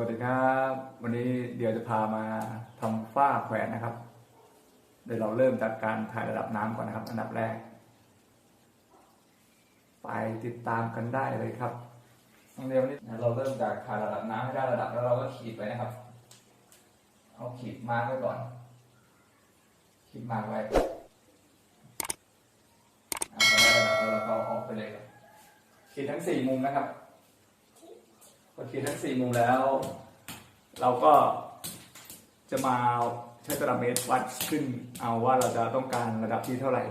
วัสดีครับ วันนี้เดี๋ยวจะพามาทำฝ้าแขวนนะครับ เดี๋ยวเราเริ่มจากการถ่ายระดับน้ำก่อนนะครับ อันดับแรก ไปติดตามกันได้เลยครับน้งเดียวนี่เราเริ่มจากถ่ายระดับน้ำให้ได้ระดับแล้วเราก็ขีดไว้นะครับ เอาขีดมาร์กไว้ก่อน ขีดมาร์กไว้อะพอได้ระดับแล้วเราก็เอาออกไปเลยครับขีดทั้งสี่มุมนะครับ พอขีดทั้งสี่มุมแล้ว เราก็จะมาใช้ตารางเมตรวัดขึ้นเอาว่าเราจะต้องการระดับที่เท่าไหร่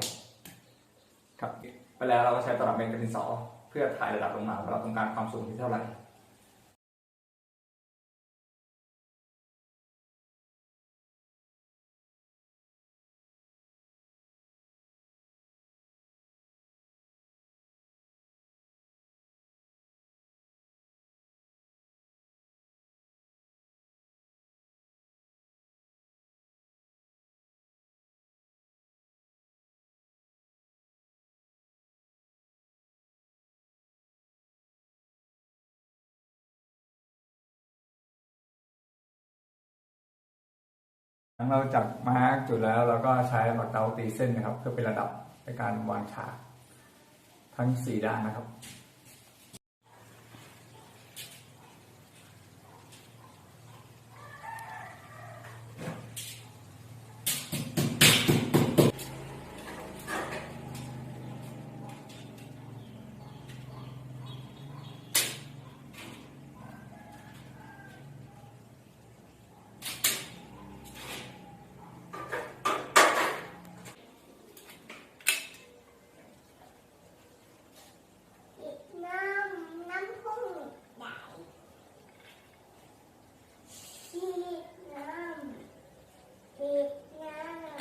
ครับไปแล้วเราก็ใช้ตารางเมตรกับดินสอ เพื่อถ่ายระดับลงมาว่าเราต้องการความสูงที่เท่าไหร่ หลังเราจับมาร์กจุดแล้วเราก็ใช้ปากเตาตีเส้นนะครับ เพื่อเป็นระดับในการวางฉากทั้งสี่ด้านนะครับ น้ำน้ำพุ่งใหญ่ฉีดน้ำฉีดน้ำ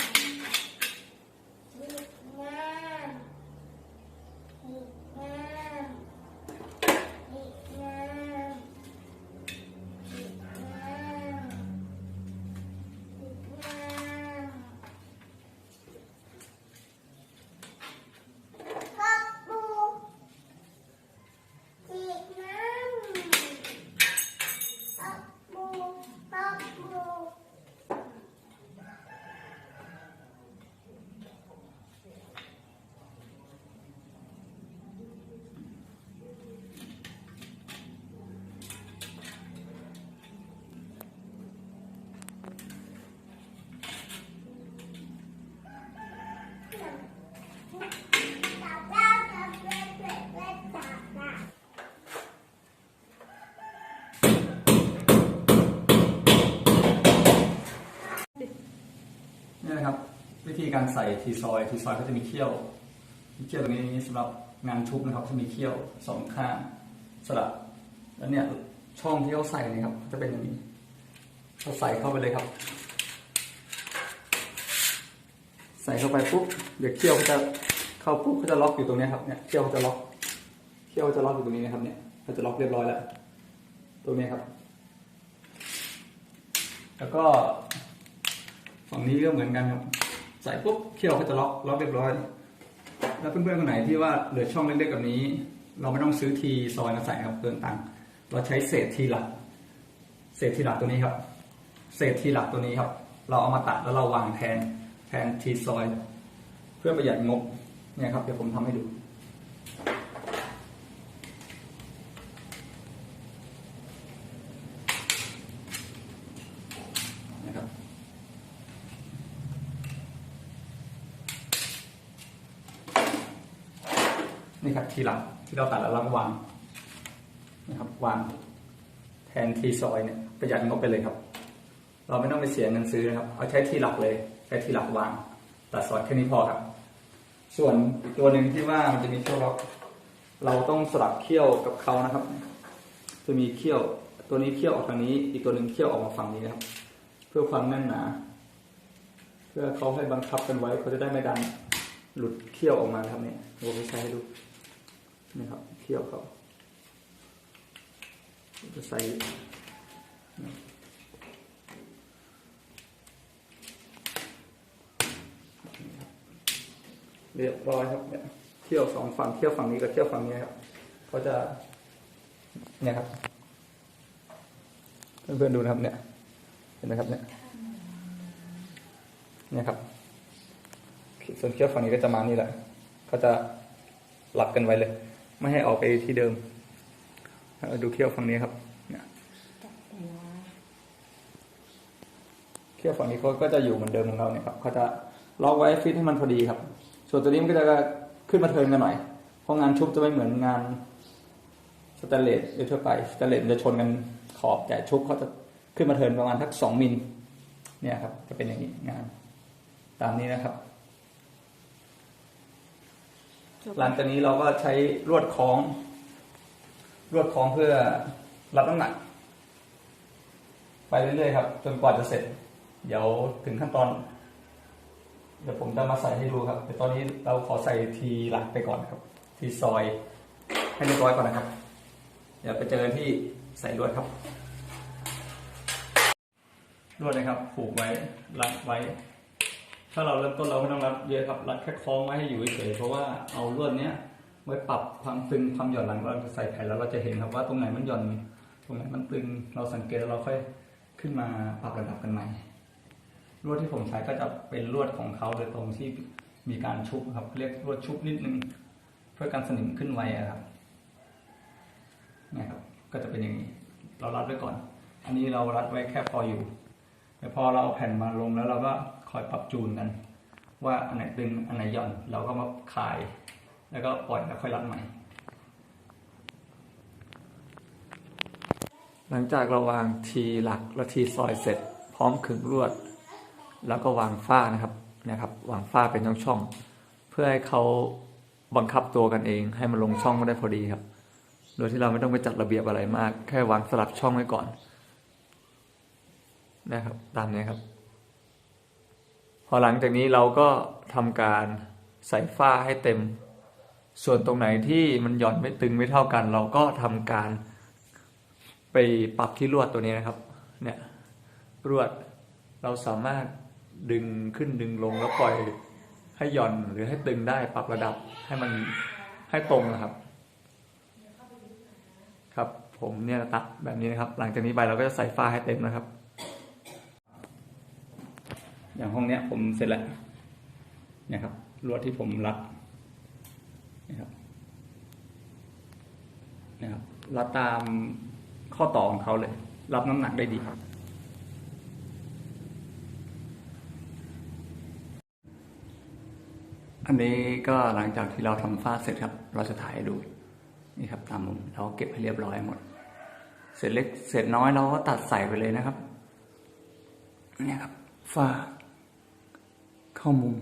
ฉีดน้ำฉีดน้ำฉีดน้ำฉีดน้ำฉีดน้ำพักบู ฉีดน้ำปักบูปักบู จับได้จับเล็กเล็กเล็กจับได้ นี่นะครับ วิธีการ ใส่ทีซอยทีซอยก็จะมีเขี้ยวเขี้ยวตรงนี้สำหรับงานชุบนะครับจะมีเขี้ยวสองข้างสลับแล้วเนี่ยช่องที่เขาใส่นี่ครับจะเป็นอย่างนี้เราใส่เข้าไปเลยครับ ใส่เข้าไปปุ๊บเดี๋ยวเขี้ยวเขาจะเข้าปุ๊บเขาจะล็อกอยู่ตรงนี้ครับเนี่ยเขี้ยวเขาจะล็อกเขี้ยวเขาจะล็อกอยู่ตรงนี้นะครับเนี่ยเขาจะล็อกเรียบร้อยแล้วตรงนี้ครับ แล้วก็ฝั่งนี้ก็เหมือนกันครับ ใส่ปุ๊บเคี่ยวก็จะล็อกล็อกเรียบร้อย แล้วเพื่อนๆคนไหนที่ว่าเหลือช่องเล็กๆแบบนี้ เราไม่ต้องซื้อทีซอยมาใส่ครับเกินตังค์เราใช้เศษทีหลัก เศษทีหลักตัวนี้ครับ เศษทีหลักตัวนี้ครับ เราเอามาตัดแล้วเราวางแทนแทนทีซอย เพื่อประหยัดงบเนี่ยครับเดี๋ยวผมทำให้ดู นะครับ นี่ครับทีหลังที่เราตัดแล้วราก็วางนะครับ วางแทนทีซอยเนี่ยประหยัดงบไปเลยครับ เราไม่ต้องไปเสียเงินซื้อนะครับ เอาใช้ทีหลักเลยใช้ทีหลักวาง ตัดซอยแค่นี้พอครับ ส่วนอีกตัวหนึ่งที่ว่ามันจะมีเขี้ยวล็อกเราต้องสลับเขี้ยวกับเขานะครับ จะมีเขี้ยว ตัวนี้เขี้ยวออกทางนี้ อีกตัวหนึ่งเขี้ยวออกมาฝั่งนี้นะครับ เพื่อความแน่นหนา เพื่อเขาให้บังคับกันไว้เขาจะได้ไม่ดันหลุดเขี้ยวออกมาครับเนี่ยผมจะใช้ให้ดู นี่ครับเขี้ยวเขาจะใส่เรียบร้อยครับเนี่ยเที่ยวสองฝั่งเที่ยวฝั่งนี้กับเที่ยวฝั่งนี้ครับเขาจะเนี่ยครับเพื่อนๆดูนะครับเนี่ย เห็นไหมครับเนี่ยเนี่ยครับ ส่วนเขี้ยวฝั่งนี้ก็จะมานี่แหละเขาจะหลับกันไว้เลย ไม่ให้ออกไปที่เดิมดูเขี้ยวฝั่งนี้ครับเขี้ยวฝั่งนี้เขาก็จะอยู่เหมือนเดิมของเราเนี่ยครับเขาจะล็อกไว้ฟิตให้มันพอดีครับ ส่วนตัวนี้มันก็จะขึ้นมาเทินกันหน่อย เพราะงานชุบจะไม่เหมือนงานสแตนเลสโดยทั่วไปสแตนเลสมันจะชนกันขอบแต่ชุบเขาจะขึ้นมาเทินประมาณทักสองมิลเนี่ยครับ จะเป็นอย่างนี้งาน ตามนี้นะครับ หลังจากนี้เราก็ใช้ลวดคล้อง ลวดคล้องเพื่อรับน้ำหนัก ไปเรื่อยๆครับ จนกว่าจะเสร็จ เดี๋ยวถึงขั้นตอน เดี๋ยวผมจะมาใส่ให้ดูครับแต่ตอนนี้เราขอใส่ทีหลักไปก่อนครับ ทีซอยให้เรียบร้อยก่อนนะครับ เดี๋ยวไปเจอที่ใส่ลวดครับลวดนะครับผูกไว้รัดไว้ ถ้าเราเริ่มต้นเราไม่ต้องรัดเยอะครับ รัดแค่คล้องไว้ให้อยู่เฉยเพราะว่าเอาลวดเนี้ยไว้ปรับความตึงความหย่อนหลังเราจะใส่แผ่นแล้วเราจะเห็นครับว่าตรงไหนมันหย่อนตรงไหนมันตึงเราสังเกตแล้วเราค่อยขึ้นมาปรับระดับกันใหม่ลวดที่ผมใช้ก็จะเป็นลวดของเขาโดยตรงที่มีการชุบครับเรียกลวดชุบนิดนึงเพื่อการสนิมขึ้นไวครับนี่ครับ ก็จะเป็นอย่างนี้ เรารัดไว้ก่อน อันนี้เรารัดไว้แค่พออยู่แต่พอเราเอาแผ่นมาลงแล้วเราก็ คอยปรับจูนกัน ว่าอันไหนตึงอันไหนหย่อนเราก็มาคลาย แล้วก็ปล่อยแล้วค่อยรัดใหม่ หลังจากเราวางทีหลักและทีซอยเสร็จ พร้อมขึงลวด แล้วก็วางฝ้านะครับนะครับ วางฝ้าเป็นช่องๆเพื่อให้เขาบังคับตัวกันเอง ให้มันลงช่องก็ได้พอดีครับ โดยที่เราไม่ต้องไปจัดระเบียบอะไรมาก แค่วางสลับช่องไว้ก่อนนะครับ ตามนี้ครับ พอหลังจากนี้เราก็ทำการใส่ฝ้าให้เต็ม ส่วนตรงไหนที่มันหย่อนไม่ตึงไม่เท่ากัน เราก็ทำการ ไปปรับที่ลวดตัวนี้นะครับ เนี่ยลวดเราสามารถดึงขึ้นดึงลงแล้วปล่อยให้หย่อนหรือให้ตึงได้ปรับระดับให้มันให้ตรงนะครับ ครับ ผมเนี่ยตัดแบบนี้นะครับ หลังจากนี้ไปเราก็จะใส่ฝ้าให้เต็มนะครับ อย่างห้องเนี้ยผมเสร็จแล้วนี่ยครับลวดที่ผมรัดนะครับนะครับรัดตามข้อต่อของเขาเลย รับน้ำหนักได้ดีอันนี้ก็หลังจากที่เราทำฝ้าเสร็จครับ เราจะถ่ายดูนี่ครับตามมุมเราเก็บให้เรียบร้อยหมด เสร็จเล็กเสร็จน้อยเราก็ตัดใส่ไปเลยนะครับ เนี่ยครับฝ้า เข้ามุม